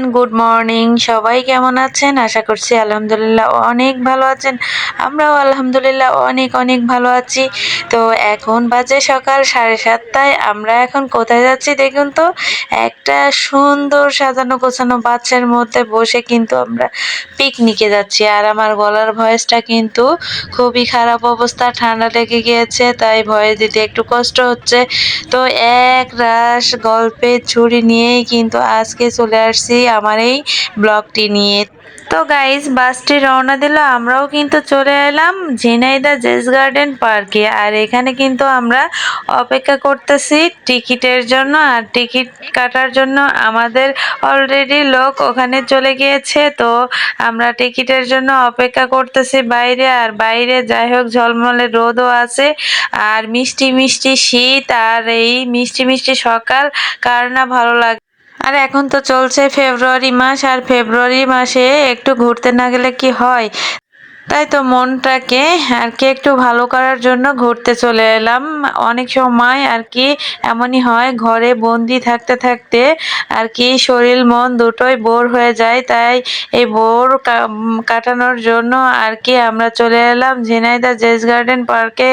Everyone, good morning. সবাই কেমন আছেন? আশা করছি আলহামদুলিল্লাহ অনেক ভালো আছেন। আমরাও আলহামদুলিল্লাহ অনেক অনেক ভালো আছি। তো এখন বাজে সকাল সাড়ে সাতটায়। আমরা এখন কোথায় যাচ্ছি দেখুন তো? একটা সুন্দর সাজানো গোছানো বাচ্চার মধ্যে বসে কিন্তু আমরা পিকনিকে যাচ্ছি। আর আমার গলার ভয়েসটা কিন্তু খুবই খারাপ অবস্থা। ঠান্ডা লেগে গিয়েছে, তাই ভয়েস দিতে একটু কষ্ট হচ্ছে। তো এক রাস গল্পের ছুরি নিয়েই কিন্তু আজকে চলে আসছি। আমার এই ব্লগটি নিয়ে। তো গাইজ বাসটি রওনা দিল, আমরাও কিন্তু চলে এলাম ঝিনাইদা জেস গার্ডেন পার্কে আর এখানে কিন্তু আমরা অপেক্ষা করতেছি টিকিটের জন্য, আর টিকিট কাটার জন্য আমাদের অলরেডি লোক ওখানে চলে গিয়েছে। তো আমরা টিকিটের জন্য অপেক্ষা করতেছি বাইরে, আর বাইরে যাই হোক, ঝলমলে রোদও আছে, আর মিষ্টি মিষ্টি শীত, আর এই মিষ্টি মিষ্টি সকাল, কার না ভালো লাগে। আর এখন তো চলছে ফেব্রুয়ারি মাস, আর ফেব্রুয়ারি মাসে একটু ঘুরতে না গেলে কি হয়? তাই তো মনটাকে আর কি একটু ভালো করার জন্য ঘুরতে চলে এলাম। অনেক সময় আর কি এমনই হয়, ঘরে বন্দি থাকতে থাকতে আর কি শরীর মন দুটোই বোর হয়ে যায়। তাই এই বোর কাটানোর জন্য আর কি আমরা চলে এলাম ঝিনাইদা জেস গার্ডেন পার্কে।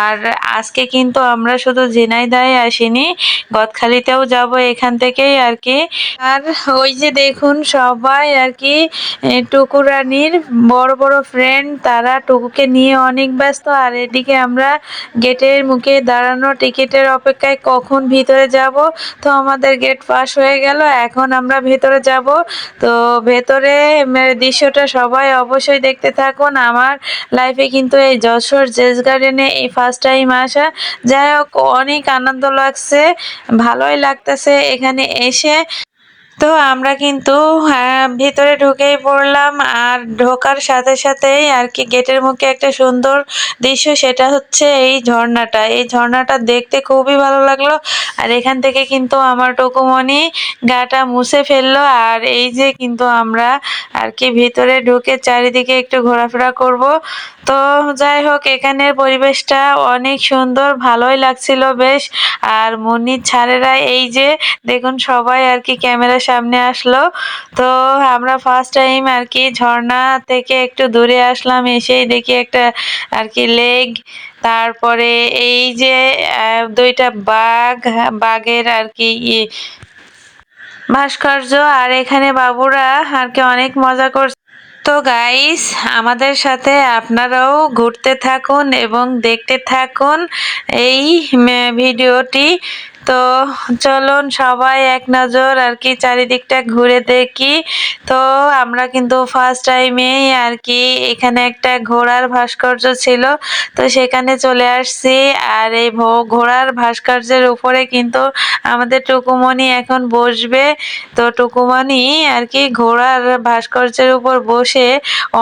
আর আজকে কিন্তু আমরা শুধু ঝিনাইদায় আসিনি গদখালিতেও যাব এখান থেকেই আর কি। আর ওই যে দেখুন সবাই আর কি টুকুরানির বড় বড় ফ্রেন্ড তারা টুকুকে নিয়ে অনেক ব্যস্ত। আর এদিকে আমরা গেটের মুখে দাঁড়ানো টিকিটের অপেক্ষায় কখন ভিতরে যাব? তো আমাদের গেট পাস হয়ে গেল, এখন আমরা ভেতরে যাব। তো ভেতরে দৃশ্যটা সবাই অবশ্যই দেখতে থাকুন। আমার লাইফে কিন্তু এই যশোর জেস গার্ডেনে এই ফার্স্ট টাইম আসা। যাই হোক, অনেক আনন্দ লাগছে, ভালোই লাগতেছে এখানে এসে। তো আমরা কিন্তু ভিতরে ঢুকেই পড়লাম আর ঢোকার সাথে সাথেই আর কি গেটের মুখে একটা সুন্দর দৃশ্য, সেটা হচ্ছে এই ঝর্ণাটা। এই ঝর্ণাটা দেখতে খুবই ভালো লাগল আর এখান থেকে কিন্তু আমার টুকুমণি গাটা মুছে ফেলল আর এই যে কিন্তু আমরা আর কি ভিতরে ঢুকে চারিদিকে একটু ঘোরাফেরা করব। তো যাই হোক, এখানের পরিবেশটা অনেক সুন্দর, ভালোই লাগছিল বেশ। আর মনির ছাড়েরা এই যে দেখুন সবাই আর কি ক্যামেরার সামনে আসলো। তো আমরা ফার্স্ট টাইম আর কি ঝর্ণা থেকে একটু দূরে আসলাম, এসেই দেখি একটা আর কি লেগ তারপরে এই যে দুইটা বাঘ, বাঘের আর কি ভাস্কর্য, আর এখানে বাবুরা আর কি অনেক মজা করছে। তো গাইস আমাদের সাথে আপনারাও ঘুরতে থাকুন এবং দেখতে থাকুন এই ভিডিওটি। তো চলুন সবাই এক নজর আর কি চারিদিকটা ঘুরে দেখি। তো আমরা কিন্তু ফার্স্ট টাইমেই আর কি এখানে একটা ঘোড়ার ভাস্কর্য ছিল। তো সেখানে চলে আসছি আর এই ঘোড়ার ভাস্কর্যের উপরে কিন্তু আমাদের টুকুমণি এখন বসবে। তো টুকুমণি আর কি ঘোড়ার ভাস্কর্যের উপর বসে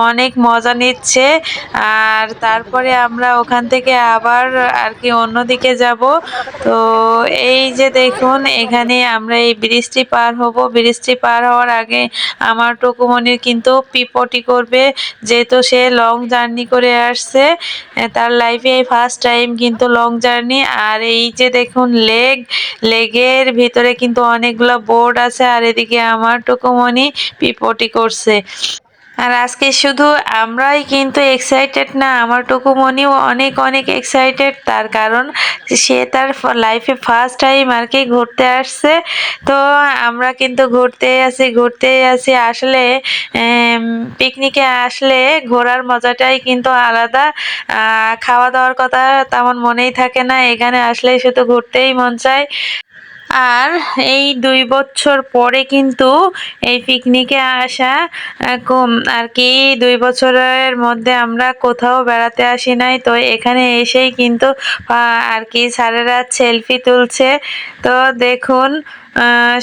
অনেক মজা নিচ্ছে। আর তারপরে আমরা ওখান থেকে আবার আর কি অন্যদিকে যাব। তো এই যে দেখুন, এখানে আমরা এই ব্রিজটি পার হব। ব্রিজটি পার হওয়ার আগে আমার টুকুমনির কিন্তু পিপটি করবে, যেহেতু সে লং জার্নি করে আসছে। তার লাইফে এই ফার্স্ট টাইম কিন্তু লং জার্নি আর এই যে দেখুন লেগ লেগের ভিতরে কিন্তু অনেকগুলো বোর্ড আছে। আর এদিকে আমার টুকুমনি পিপটি করছে। আর আজকে শুধু আমরাই কিন্তু এক্সাইটেড না, আমার টুকুমনিও অনেক অনেক এক্সাইটেড তার কারণ সে তার লাইফে ফার্স্ট টাইম আর কি ঘুরতে আসছে। তো আমরা কিন্তু ঘুরতে আসি ঘুরতে আসি আসলে পিকনিকে আসলে ঘোরার মজাটাই কিন্তু আলাদা। খাওয়া দাওয়ার কথা তেমন মনেই থাকে না। এখানে আসলে শুধু ঘুরতেই মন চায়। আর এই দুই বছর পরে কিন্তু এই পিকনিকে আসা কম। আর কি, দুই বছরের মধ্যে আমরা কোথাও বেড়াতে আসি নাই, তো এখানে এসেই কিন্তু আর কি, স্যারেরা সেলফি তুলছে। তো দেখুন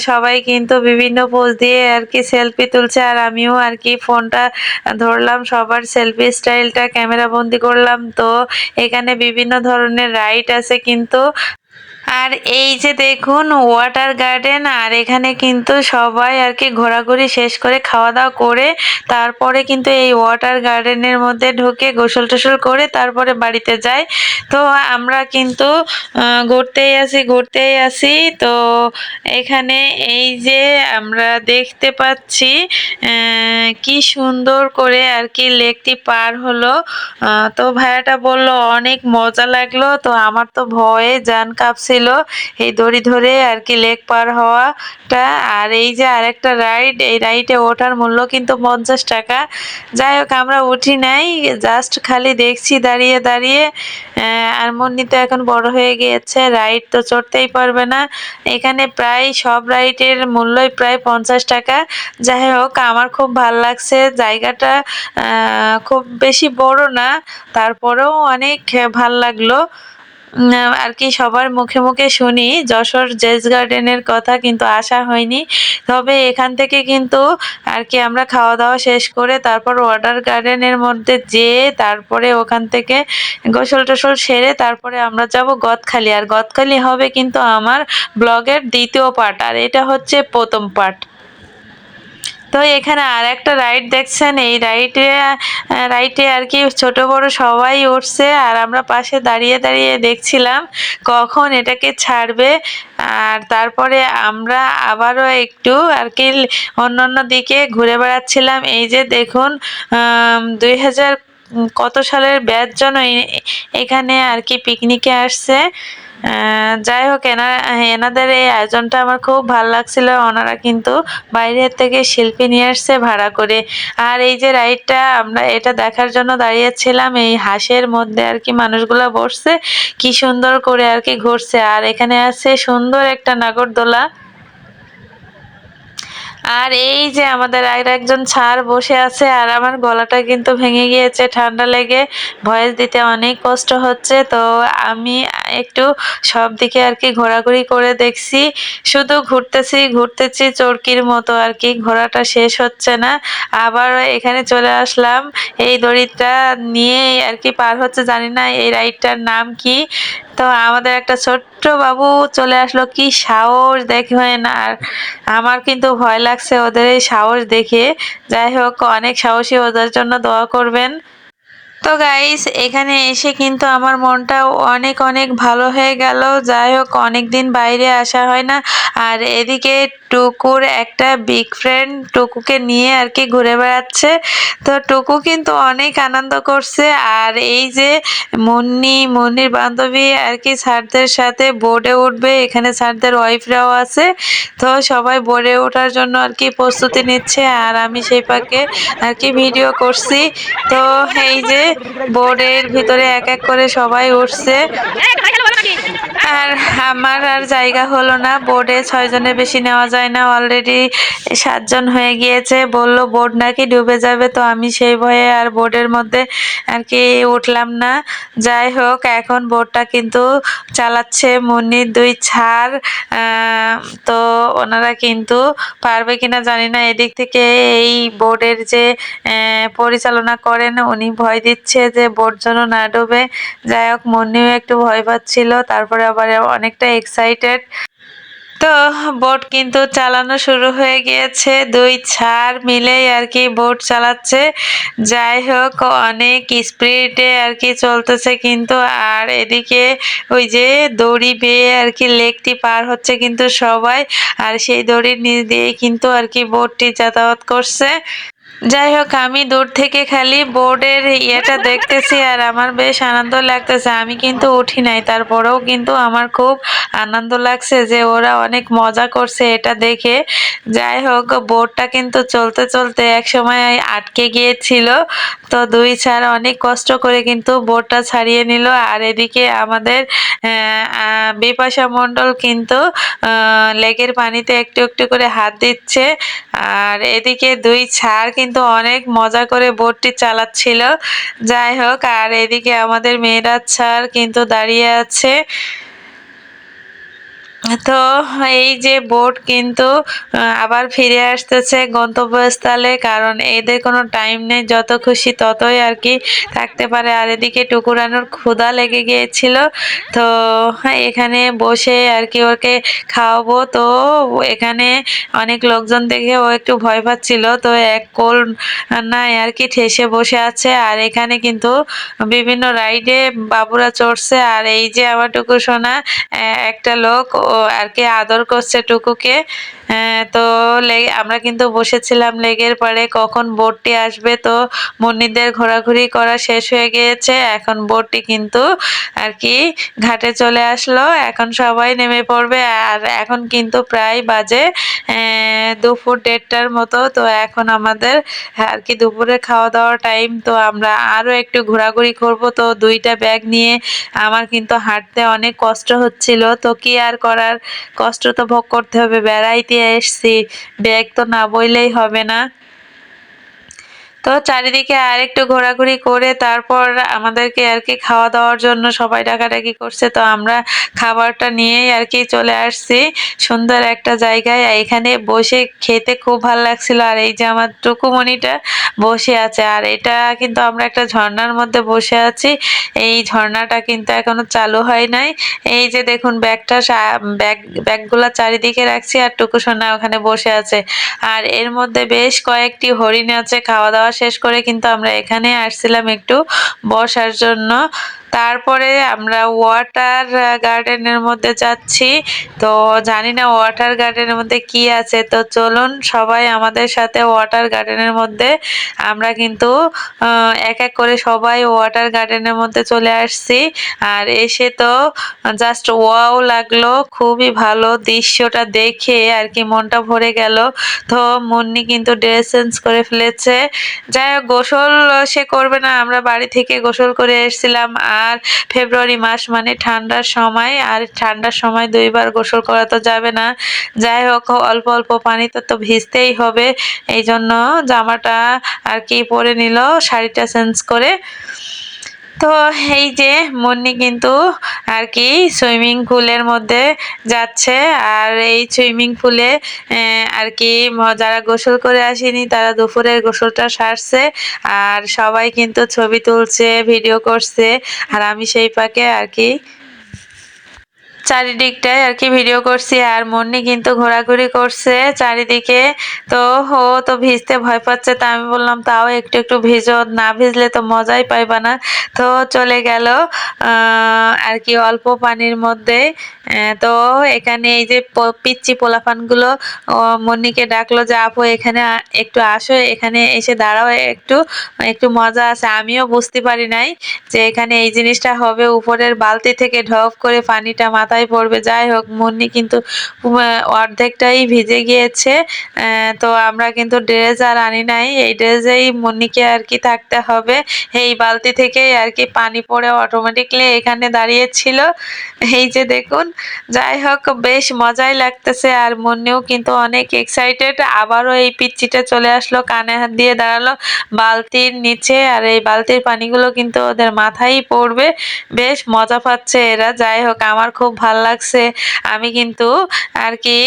সবাই কিন্তু বিভিন্ন পোজ দিয়ে আর কি সেলফি তুলছে। আর আমিও আর কি ফোনটা ধরলাম, সবার সেলফি স্টাইলটা ক্যামেরা বন্দি করলাম। তো এখানে বিভিন্ন ধরনের রাইড আছে কিন্তু আর এই যে দেখুন ওয়াটার গার্ডেন আর এখানে কিন্তু সবাই আর কি ঘোরাঘুরি শেষ করে খাওয়া দাওয়া করে, তারপরে কিন্তু এই ওয়াটার গার্ডেনের মধ্যে ঢুকে গোসল টোসল করে তারপরে বাড়িতে যায়। তো আমরা কিন্তু ঘুরতেই আসি ঘুরতেই আসি। তো এখানে এই যে আমরা দেখতে পাচ্ছি কি সুন্দর করে আর কি লেকটি পার হলো। তো ভাইয়াটা বলল, অনেক মজা লাগল। তো আমার তো ভয়ে জান কাঁপছিল এই দড়ি ধরে আর কি লেক পার হওয়াটা। আর এই যে আরেকটা রাইড এই রাইডে ওঠার মূল্য কিন্তু পঞ্চাশ টাকা। যাই হোক, আমরা উঠি নাই জাস্ট খালি দেখছি দাঁড়িয়ে দাঁড়িয়ে। আর মুন্নি তো এখন বড় হয়ে গিয়েছে রাইড তো চড়তেই পারবে না। এখানে প্রায় সব রাইডের মূল্যই প্রায় পঞ্চাশ টাকা। যাই হোক, আমার খুব ভালো লাগছে। জায়গাটা খুব বেশি বড় না, তারপরেও অনেক ভালো লাগল। আর কি সবার মুখে মুখে শুনি। যশোর জেজ গার্ডেনের কথা কিন্তু আসা হয়নি। তবে এখান থেকে কিন্তু আর কি আমরা খাওয়া দাওয়া শেষ করে তারপর ওয়াটার গার্ডেনের মধ্যে যেয়ে তারপরে ওখান থেকে গোসল টোসল সেরে তারপরে আমরা যাব গদখালি। আর গদখালি হবে কিন্তু আমার ব্লগের দ্বিতীয় পার্ট আর এটা হচ্ছে প্রথম পার্ট তো এখানে আর একটা রাইড দেখছেন, এই রাইডে রাইডে আর কি ছোট বড় সবাই উঠছে আর আমরা পাশে দাঁড়িয়ে দাঁড়িয়ে দেখছিলাম কখন এটাকে ছাড়বে আর তারপরে আমরা আবারও একটু আর কি অন্যান্য দিকে ঘুরে বেড়াচ্ছিলাম। এই যে দেখুন দুই হাজার কত সালের ব্যাচ জন এখানে আর কি পিকনিকে আসছে। যাই হোক, এনা এনাদের এই আয়োজনটা আমার খুব ভালো লাগছিল। ওনারা কিন্তু বাইরের থেকে শিল্পী নিয়ে আসছে ভাড়া করে। আর এই যে রাইডটা, আমরা এটা দেখার জন্য দাঁড়িয়েছিলাম। এই হাঁসের মধ্যে আর কি মানুষগুলো বসছে। কি সুন্দর করে আর কি ঘুরছে। আর এখানে আছে সুন্দর একটা নাগরদোলা। আর এই যে আমাদের আর একজন ছাড় বসে আছে, আর আমার গলাটা কিন্তু ভেঙে গিয়েছে, ঠান্ডা লেগে ভয়েস দিতে অনেক কষ্ট হচ্ছে। তো আমি একটু সব দিকে আর কি ঘোরাঘুরি করে দেখছি, শুধু ঘুরতেছি ঘুরতেছি চরকির মতো আর কি, ঘোরাটা শেষ হচ্ছে না। আবার এখানে চলে আসলাম, এই দড়িটা নিয়ে আর কি পার হচ্ছে, জানি না এই রাইডটার নাম কি। তো আমাদের একটা ছোট্ট বাবু চলে আসলো, কি সাহস দেখবেন? আর আমার কিন্তু ভয় লাগছে ওদের এই সাহস দেখে। যাই হোক, অনেক সাহসী ওদের জন্য দোয়া করবেন। তো গাইস এখানে এসে কিন্তু আমার মনটা অনেক অনেক ভালো হয়ে গেল। যাই হোক অনেক দিন বাইরে আসা হয় না। আর এদিকে টুকুর একটা বিগ ফ্রেন্ড টুকুকে নিয়ে আর কি ঘুরে বেড়াচ্ছে। তো টুকু কিন্তু অনেক আনন্দ করছে। আর এই যে মুন্নি, মুন্নির বান্ধবী আর কি স্যারদের সাথে বোর্ডে উঠবে। এখানে স্যারদের ওয়াইফরাও আছে। তো সবাই বোর্ডে ওঠার জন্য আর কি প্রস্তুতি নিচ্ছে। আর আমি সেই পাকে আর কি ভিডিও করছি। তো এই যে বোর্ডের ভিতরে এক এক করে সবাই উঠছে। আর আমার আর জায়গা হলো না। বোর্ডে ছয় জনের বেশি নেওয়া যায় না। অলরেডি সাতজন হয়ে গিয়েছে। বলল, বোর্ড নাকি ডুবে যাবে। তো আমি সেই ভয়ে আর বোর্ডের মধ্যে আর কি উঠলাম না। যাই হোক, এখন বোর্ডটা কিন্তু চালাচ্ছে মুন্নির দুই ছাড়। তো ওনারা কিন্তু পারবে কিনা জানি না। এদিক থেকে এই বোর্ডের যে পরিচালনা করেন, উনি ভয় দিচ্ছে যে বোর্ড যেন না ডুবে। যাই হোক, মুন্নিও একটু ভয় পাচ্ছিল। তারপরে আবার অনেকটা এক্সাইটেড তো বোট কিন্তু চালানো শুরু হয়ে গিয়েছে। দুই ছাড় মিলেই আর কি বোট চালাচ্ছে। যাই হোক, অনেক স্পিডে আর কি চলতেছে কিন্তু। আর এদিকে ওই যে দড়ি বেয়ে আর কি লেকটি পার হচ্ছে কিন্তু সবাই। আর সেই দড়ির নিচ দিয়েই কিন্তু আর কি বোটটি যাতায়াত করছে। যাই হোক, আমি দূর থেকে খালি বোর্ডের ইয়েটা দেখতেছি আর আমার বেশ আনন্দ লাগতেছে। আমি কিন্তু উঠি নাই, তারপরেও কিন্তু আমার খুব আনন্দ লাগছে যে ওরা অনেক মজা করছে এটা দেখে। যাই হোক, বোর্ডটা কিন্তু চলতে চলতে এক সময় আটকে গিয়েছিল, তো দুই ছাড় অনেক কষ্ট করে কিন্তু বোর্ডটা ছাড়িয়ে নিল। আর এদিকে আমাদের বিপাশা মণ্ডল কিন্তু লেকের পানিতে একটু একটু করে হাত দিচ্ছে। আর এদিকে দুই ছাড় কিন্তু অনেক মজা করে বোটটি চালাচ্ছিল। যাই হোক, আর এদিকে আমাদের মেয়েরা ছাড় কিন্তু দাঁড়িয়ে আছে। তো এই যে বোট কিন্তু আবার ফিরে আসতেছে গন্তব্যস্থলে, কারণ এদের কোনো টাইম নেই, যত খুশি ততই আর কি থাকতে পারে। আর এদিকে টুকুরানোর ক্ষুধা লেগে গিয়েছিল, তো এখানে বসে আর কি ওকে খাওয়াবো। তো এখানে অনেক লোকজন দেখে ও একটু ভয় পাচ্ছিল, তো এক কোল নাই আর কি ঠেসে বসে আছে। আর এখানে কিন্তু বিভিন্ন রাইডে বাবুরা চড়ছে। আর এই যে আমার টুকু সোনা একটা লোক ও আর কি আদর করছে টুকুকে। তো লে- আমরা কিন্তু বসেছিলাম লেগের পরে কখন বোটটি আসবে তো মুন্নিদের ঘোরাঘুরি করা শেষ হয়ে গিয়েছে, এখন বোটটি কিন্তু আর কি ঘাটে চলে আসলো, এখন সবাই নেমে পড়বে, আর এখন কিন্তু প্রায় বাজে দুপুর দেড়টার মতো, তো এখন আমাদের আর কি দুপুরে খাওয়া দাওয়ার টাইম তো আমরা আরও একটু ঘোরাঘুরি করব, তো দুইটা ব্যাগ নিয়ে আমার কিন্তু হাঁটতে অনেক কষ্ট হচ্ছিল, তো কি আর করার, কষ্ট তো ভোগ করতে হবে, বেড়াইতে এসছি। ব্যাগ তো না বইলেই হবে না। তো চারিদিকে আর একটু ঘোরাঘুরি করে তারপর আমাদেরকে আর কি খাওয়া দাওয়ার জন্য সবাই ডাকাডাকি করছে, তো আমরা খাবারটা নিয়েই আর কি চলে আসছি। সুন্দর একটা জায়গায় এখানে বসে খেতে খুব ভালো লাগছিল, আর এই যে আমার টুকুমণিটা বসে আছে, আর এটা কিন্তু আমরা একটা ঝর্ণার মধ্যে বসে আছি, এই ঝর্ণাটা কিন্তু এখনও চালু হয় নাই। এই যে দেখুন, ব্যাগটা ব্যাগ, ব্যাগগুলা চারিদিকে রাখছি, আর টুকু সোনা ওখানে বসে আছে। আর এর মধ্যে বেশ কয়েকটি হরিণ আছে, খাওয়া দাওয়া শেষ করে কিন্তু আমরা এখানে আসছিলাম একটু বসার জন্য। তারপরে আমরা ওয়াটার গার্ডেনের মধ্যে যাচ্ছি। তো জানি না ওয়াটার গার্ডেনের মধ্যে কি আছে। তো চলুন সবাই আমাদের সাথে ওয়াটার গার্ডেনের মধ্যে। আমরা কিন্তু এক এক করে সবাই ওয়াটার গার্ডেনের মধ্যে চলে আসছি। আর এসে তো জাস্ট ওয়াও লাগল। খুবই ভালো দৃশ্যটা দেখে আর কি মনটা ভরে গেল। তো মুন্নি কিন্তু ড্রেস চেঞ্জ করে ফেলেছে। যাই হোক, গোসল সে করবে না। আমরা বাড়ি থেকে গোসল করে এসেছিলাম। আর ফেব্রুয়ারি মাস মানে ঠান্ডার সময়, আর ঠান্ডার সময় দুইবার গোসল করা তো যাবে না। যাই হোক, অল্প অল্প পানিতে তো ভিজতেই হবে। এই জন্য জামাটা আর কি পরে নিল, শাড়িটা চেঞ্জ করে। তো এই যে মুন্নি কিন্তু আর কি সুইমিং পুলের মধ্যে যাচ্ছে। আর এই সুইমিং পুলে আর কি যারা গোসল করে আসেনি তারা দুপুরের গোসলটা সারছে। আর সবাই কিন্তু ছবি তুলছে, ভিডিও করছে। আর আমি সেই পাকে আর কি চারিদিকটায় আর কি ভিডিও করছি, আর মন্নি কিন্তু ঘোরাঘুরি করছে চারিদিকে। তো ও তো ভিজতে ভয় পাচ্ছে, তা আমি বললাম, তাও একটু একটু ভিজো, না ভিজলে তো মজাই পাইবা না। তো চলে গেল আর কি অল্প পানির মধ্যে। তো এখানে এই যে প- পিচ্চি পোলাপানগুলো, ও মন্নিকে ডাকলো যে, আপু, এখানে একটু আসো, এখানে এসে দাঁড়াও, একটু একটু মজা আছে। আমিও বুঝতে পারি নাই যে এখানে এই জিনিসটা হবে উপরের বালতি থেকে ঢপ করে পানিটা মাথায় পড়বে, যাই হোক, মুন্নি কিন্তু অর্ধেকটাই ভিজে গিয়েছে। তো আমরা কিন্তু ড্রেস আর আনি নাই। এই ড্রেসেই মুন্নিকে আর কি থাকতে হবে। এই বালতি থেকেই আর কি পানি পড়ে অটোমেটিকলি এখানে দাঁড়িয়েছিল। এই যে দেখুন, যাই হোক, বেশ মজাই লাগতেছে। আর মুন্নিও কিন্তু অনেক এক্সাইটেড আবারও এই পিচ্চিটা চলে আসলো, কানে হাত দিয়ে দাঁড়াল বালতির নিচে। আর এই বালতির পানিগুলো কিন্তু ওদের মাথায় পড়বে। বেশ মজা পাচ্ছে এরা। যাই হোক, আমার খুব ভালো লাগছে। আমি কিন্তু আর কি,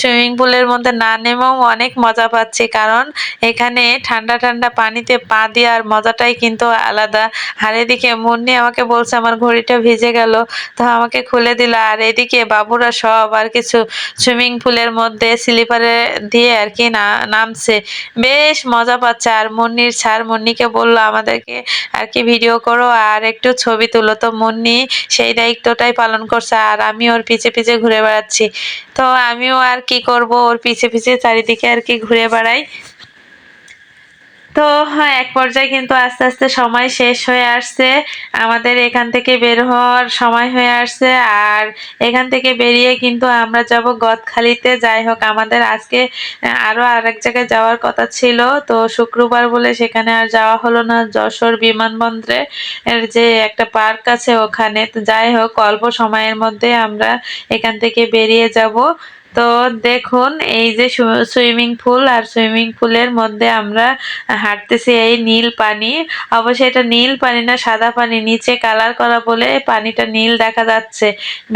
সুইমিং পুলের মধ্যে না নেমেও অনেক মজা পাচ্ছি। কারণ এখানে ঠান্ডা ঠান্ডা পানিতে পা দেওয়ার মজাটাই কিন্তু আলাদা। আর এদিকে মুন্নি আমাকে বলছে, আমার ঘড়িটা ভিজে গেল। তো আমাকে খুলে দিল। আর এদিকে বাবুরা সব আর কিছু সুইমিং পুলের মধ্যে স্লিপারে দিয়ে আর কি না, নামছে। বেশ মজা পাচ্ছে। আর মুন্নির স্যার মুন্নিকে বলল, আমাদেরকে আর কি ভিডিও করো আর একটু ছবি তুলো। তো মুন্নি সেই দায়িত্বটাই পালন করছে। আর আমি ওর পিছে পিছে ঘুরে বেড়াচ্ছি। তো আমিও আর কি করব? ওর পিছে পিছে চারিদিকে আর কি ঘুরে বেড়াই। তো হ্যাঁ, এক পর্যায়ে কিন্তু আস্তে আস্তে সময় শেষ হয়ে আসছে। আমাদের এখান থেকে বের হওয়ার সময় হয়ে আসছে। আর এখান থেকে বেরিয়ে কিন্তু আমরা যাব গদখালিতে। যাই হোক আমাদের আজকে আহ, আরও আরেক জায়গায় যাওয়ার কথা ছিল। তো শুক্রবার বলে সেখানে আর যাওয়া হলো না যশোর বিমানবন্দরে। এর যে একটা পার্ক আছে ওখানে। তো যাই হোক অল্প সময়ের মধ্যে আমরা এখান থেকে বেরিয়ে যাব। তো দেখুন, এই যে সুইমিং পুল আর সুইমিং পুলের মধ্যে আমরা হাঁটতেছি এই নীল পানি। অবশ্যই এটা নীল পানি না, সাদা পানি, নিচে কালার করা বলে পানিটা নীল দেখা যাচ্ছে।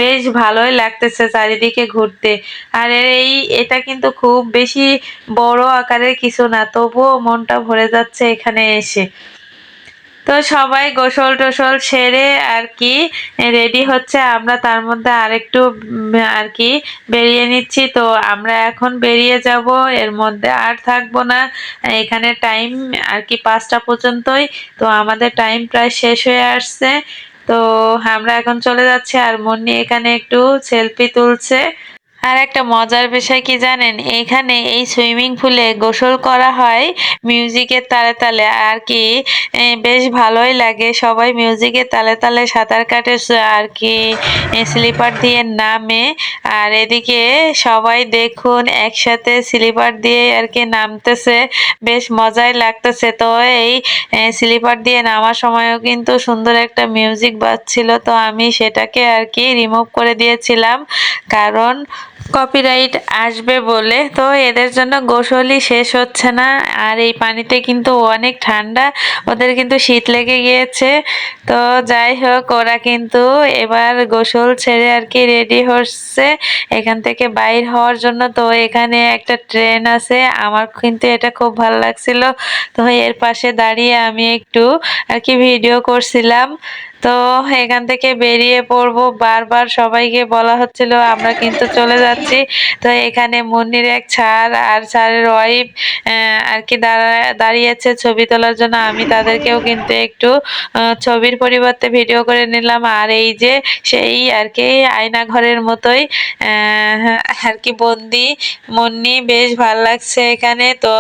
বেশ ভালোই লাগতেছে চারিদিকে ঘুরতে। আর এই, এটা কিন্তু খুব বেশি বড় আকারের কিছু না, তবুও মনটা ভরে যাচ্ছে এখানে এসে। তো সবাই গোসল টোসল সেরে আর কি রেডি হচ্ছে। আমরা তার মধ্যে আরেকটু আর কি বেরিয়ে নিচ্ছি। তো আমরা এখন বেরিয়ে যাব। এর মধ্যে আর থাকব না। এখানে টাইম আর কি পাঁচটা পর্যন্তই। তো আমাদের টাইম প্রায় শেষ হয়ে আসছে। তো আমরা এখন চলে যাচ্ছি। আর মন্নি এখানে একটু সেলফি তুলছে। আর একটা মজার বিষয় কি জানেন? এখানে এই সুইমিং পুলে গোসল করা হয় মিউজিকের তালে তালে। আর কি বেশ ভালোই লাগে। সবাই মিউজিকের তালে তালে সাঁতার কাটে আর কি স্লিপার দিয়ে নামে। আর এদিকে সবাই দেখুন একসাথে স্লিপার দিয়ে আর কি নামতেছে। বেশ মজাই লাগতেছে। তো এই স্লিপার দিয়ে নামার সময়ও কিন্তু সুন্দর একটা মিউজিক বাজছিল। তো আমি সেটাকে আর কি রিমুভ করে দিয়েছিলাম। কারণ কপিরাইট আসবে বলে। তো এদের জন্য গোসলই শেষ হচ্ছে না। আর এই পানিতে কিন্তু অনেক ঠান্ডা। ওদের কিন্তু শীত লেগে গিয়েছে। তো যাই হোক, ওরা কিন্তু এবার গোসল ছেড়ে আর কি রেডি হচ্ছে। এখান থেকে বাইর হওয়ার জন্য তো এখানে একটা ট্রেন আছে। আমার কিন্তু এটা খুব ভালো লাগছিল। তো এর পাশে দাঁড়িয়ে আমি একটু আর কি ভিডিও করছিলাম। তো এখান থেকে বেরিয়ে পড়ব। বারবার সবাইকে বলা হচ্ছিল, আমরা কিন্তু চলে যাচ্ছি। তো এখানে মুন্নির এক ছাড় আর ছাড়ের ওয়াইফ আর কি দাঁড়া, দাঁড়িয়েছে ছবি তোলার জন্য। আমি তাদেরকেও কিন্তু একটু ছবির পরিবর্তে ভিডিও করে নিলাম। আর এই যে সেই আর কি আয়না ঘরের মতোই আর কি বন্দি। মুন্নি বেশ ভালো লাগছে এখানে। তো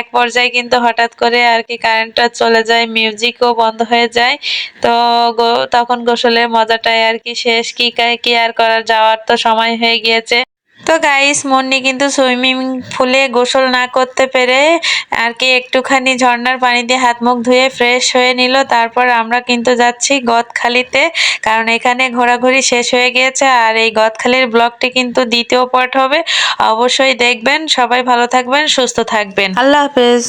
এক পর্যায়ে কিন্তু হঠাৎ করে আর কি কারেন্টটা চলে যায় মিউজিকও বন্ধ হয়ে যায়। তো তখন গোসলের মজাটাই আর কি শেষ। কি কি আর করার, যাওয়ার তো সময় হয়ে গিয়েছে। তো গাইস মন্নি কিন্তু সুইমিং পুলে গোসল না করতে পেরে আর কি একটুখানি ঝর্নার পানি দিয়ে হাত মুখ ধুয়ে ফ্রেশ হয়ে নিল। তারপর আমরা কিন্তু যাচ্ছি গদখালিতে, কারণ এখানে ঘোরাঘুরি শেষ হয়ে গিয়েছে আর এই গদখালির ব্লগটি কিন্তু দ্বিতীয় পার্ট হবে। অবশ্যই দেখবেন। সবাই ভালো থাকবেন, সুস্থ থাকবেন। আল্লাহ হাফেজ।